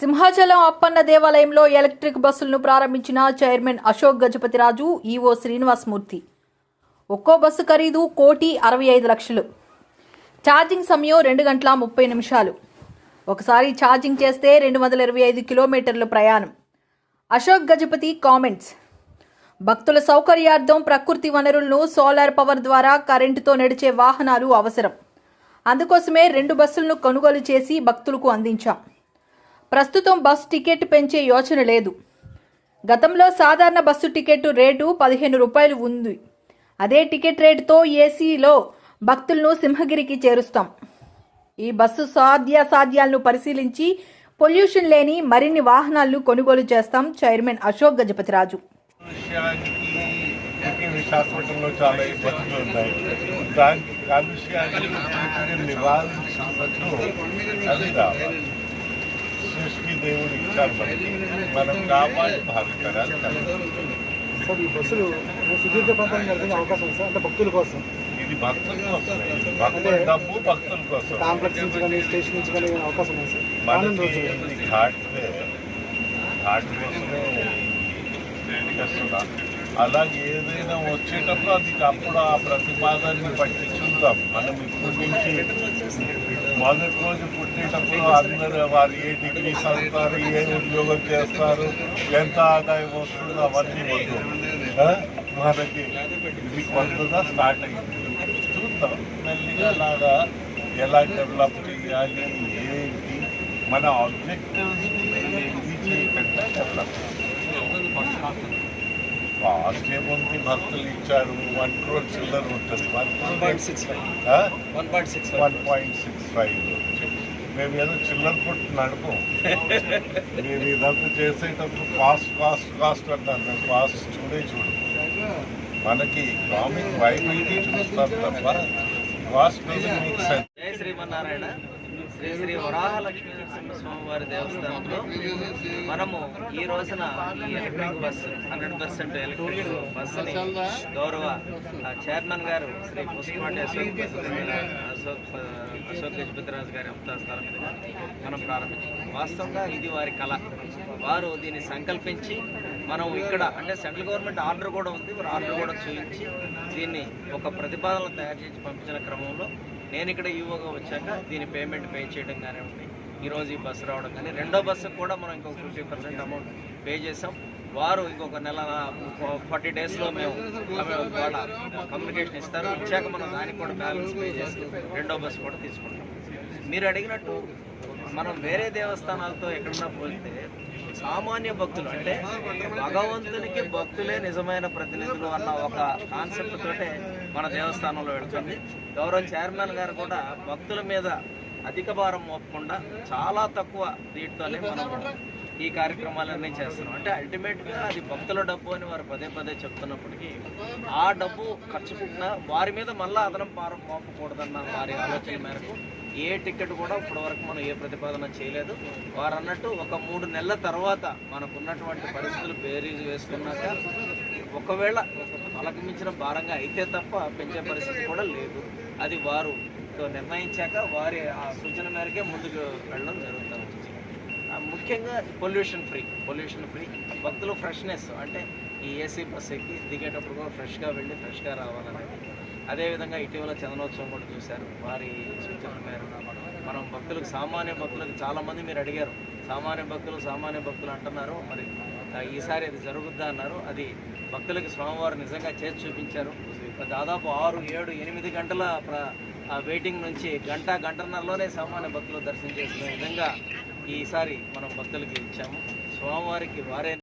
సింహాచలం అప్పన్న దేవాలయంలో ఎలక్ట్రిక్ బస్సులను ప్రారంభించిన చైర్మన్ అశోక్ గజపతిరాజు ఈవో శ్రీనివాసమూర్తి. ఒక్కో బస్సు ఖరీదు కోటి అరవై ఐదు లక్షలు. ఛార్జింగ్ సమయం రెండు గంటల ముప్పై నిమిషాలు. ఒకసారి ఛార్జింగ్ చేస్తే రెండు వందల ఇరవై ఐదు కిలోమీటర్ల ప్రయాణం. అశోక్ గజపతి కామెంట్స్. భక్తుల సౌకర్యార్థం ప్రకృతి వనరులను సోలార్ పవర్ ద్వారా కరెంటుతో నడిచే వాహనాలు అవసరం. అందుకోసమే రెండు బస్సులను కొనుగోలు చేసి భక్తులకు అందించాం. ప్రస్తుతం బస్సు టికెట్ పెంచే యోచన లేదు. గతంలో సాధారణ బస్సు టికెట్ రేటు పదిహేను రూపాయలు ఉంది. అదే టికెట్ రేటుతో ఏసీలో భక్తులను సింహగిరికి చేరుస్తాం. ఈ బస్సు సాధ్యాసాధ్యాలను పరిశీలించి పొల్యూషన్ లేని మరిన్ని వాహనాలను కొనుగోలు చేస్తాం చైర్మన్ అశోక్ గజపతిరాజు. విశాఖపట్నంలో చాలా ఇబ్బందులు ఉన్నాయి దానికి కాలుష్యాన్ని పూర్తిగా అది సృష్టి దేవుడు ఇచ్చారు మనకి మనం కాపాడి భావితరాలు సార్ ఈ బస్సులు సుదీర్ఘ ప్రాంతానికి వెళ్తున్న అవకాశం సార్ అంటే భక్తుల కోసం ఇది భక్తుల కోసం ఇది భక్తుల డబ్బు భక్తుల కోసం కాంప్లెక్స్ నుంచి కానీ స్టేషన్ నుంచి కానీ అవకాశం ఉంది సార్ మనకి ఇది ఘాట్వే అలాగే ఏదైనా వచ్చేటప్పుడు అది అప్పుడు ఆ ప్రతిపాదాన్ని పట్టించు చూద్దాం. మనం ఇప్పటి నుంచి మొదటి రోజు పుట్టేటప్పుడు అందరూ వారు ఏ డిగ్రీ చదువుతారు ఏ ఉద్యోగం చేస్తారు ఎంత ఆదాయం వస్తుందో అవన్నీ వద్దు. మనకి ఇది కొత్తగా స్టార్ట్ అయింది. చూద్దాం. మెల్లిగా అలాగా ఎలా డెవలప్ చేయాలి ఏంటి? మన ఆబ్జెక్టివ్స్ ఇది చేయకుండా డెవలప్ కాస్ట్ ఏముంది భక్తులు ఇచ్చారు. వన్ క్రోర్ చిల్లర ఉంటుంది. One point six five one point six one point six five మేము ఏదో చిల్లర పుట్టి నడుపం. మేము ఇదంతా చేసేటప్పుడు కాస్ట్ కాస్ట్ కాస్ట్ అంటారు. మేము కాస్ట్ చూడే చూడు. మనకి ఎకనామిక్ వైబిలిటీ చూస్తాం తప్ప కాస్ట్ మీకు సెన్స్ శ్రీమన్నారాయణ. శ్రీ శ్రీ వరాహలక్ష్మీ నరసింహ స్వామివారి దేవస్థానంలో మనము ఈ రోజున ఈ electric bus hundred percent electric బస్సుని గౌరవ చైర్మన్ గారు శ్రీ పుష్పమాటి అశోక్ అశోక్ అశోక్ గజపతిరాజు గారి అవతార స్థలం మీదుగా మనం ప్రారంభించాం వాస్తవంగా ఇది వారి కళ. వారు దీన్ని సంకల్పించి మనం ఇక్కడ అంటే సెంట్రల్ గవర్నమెంట్ ఆర్డర్ కూడా ఉంది. మరి ఆర్డర్ కూడా చూపించి దీన్ని ఒక ప్రతిపాదనలు తయారు చేసి పంపించిన క్రమంలో నేను ఇక్కడ ఈవోగా వచ్చాక దీని పేమెంట్ పే చేయడం కానివ్వండి. ఈరోజు ఈ బస్సు రావడం కానీ రెండో బస్సు కూడా మనం ఇంకొక ఫిఫ్టీ పర్సెంట్ అమౌంట్ పే చేసాం వారు ఇంకొక నెల ఫార్టీ డేస్లో మేము వాళ్ళ కమ్యూనికేషన్ ఇస్తారు. ఇచ్చాక మనం దానికి కూడా బ్యాలెన్స్ పే చేసి రెండో బస్సు కూడా తీసుకుంటాం. మీరు అడిగినట్టు మనం వేరే దేవస్థానాలతో ఎక్కడన్నా పోలితే సామాన్య భక్తులు అంటే భగవంతునికి భక్తులే నిజమైన ప్రతినిధులు అన్న ఒక కాన్సెప్ట్ తోటే మన దేవస్థానంలో వెళుతుంది. గౌరవ చైర్మన్ గారు కూడా భక్తుల మీద అధిక భారం మోపకుండా చాలా తక్కువ దీంట్లోనే మనం ఈ కార్యక్రమాలన్నీ చేస్తున్నాం. అంటే అల్టిమేట్గా అది భక్తుల డబ్బు అని వారు పదే పదే చెప్తున్నప్పటికీ ఆ డబ్బు ఖర్చు పెట్టినా వారి మీద మళ్ళీ అదనం భారం మోపకూడదన్న వారి ఆలోచన మేరకు ఏ టికెట్ కూడా ఇప్పటి వరకు మనం ఏ ప్రతిపాదన చేయలేదు. వారు అన్నట్టు ఒక మూడు నెలల తర్వాత మనకున్నటువంటి పరిస్థితులు బేరీజు వేసుకున్నాక ఒకవేళ వాళ్ళకి మించిన భారంగా అయితే తప్ప పెంచే పరిస్థితి కూడా లేదు. అది వారు నిర్ణయించాక వారి ఆ సూచన మేరకే ముందుకు వెళ్ళడం జరుగుతూ ముఖ్యంగా పొల్యూషన్ ఫ్రీ పొల్యూషన్ ఫ్రీ భక్తులు ఫ్రెష్నెస్ అంటే ఈ ఏసీ బస్ ఎక్కి దిగేటప్పుడు కూడా ఫ్రెష్గా వెళ్ళి ఫ్రెష్గా రావాలనేది అదేవిధంగా ఇటీవల చందనోత్సవం కూడా చూశారు. వారి సూచన మేరకు మనం భక్తులకు సామాన్య భక్తులకు చాలామంది మీరు అడిగారు. సామాన్య భక్తులు సామాన్య భక్తులు అంటున్నారు. మరి ఈసారి అది జరుగుద్దా అన్నారు. అది భక్తులకి స్వామివారు నిజంగా చేసి చూపించారు. దాదాపు ఆరు ఏడు ఎనిమిది గంటల ఆ వెయిటింగ్ నుంచి గంట గంటన్నరలోనే సామాన్య భక్తులు దర్శనం చేసుకునే విధంగా ఈసారి మనం భక్తులకి ఇచ్చాము. స్వామివారికి వారే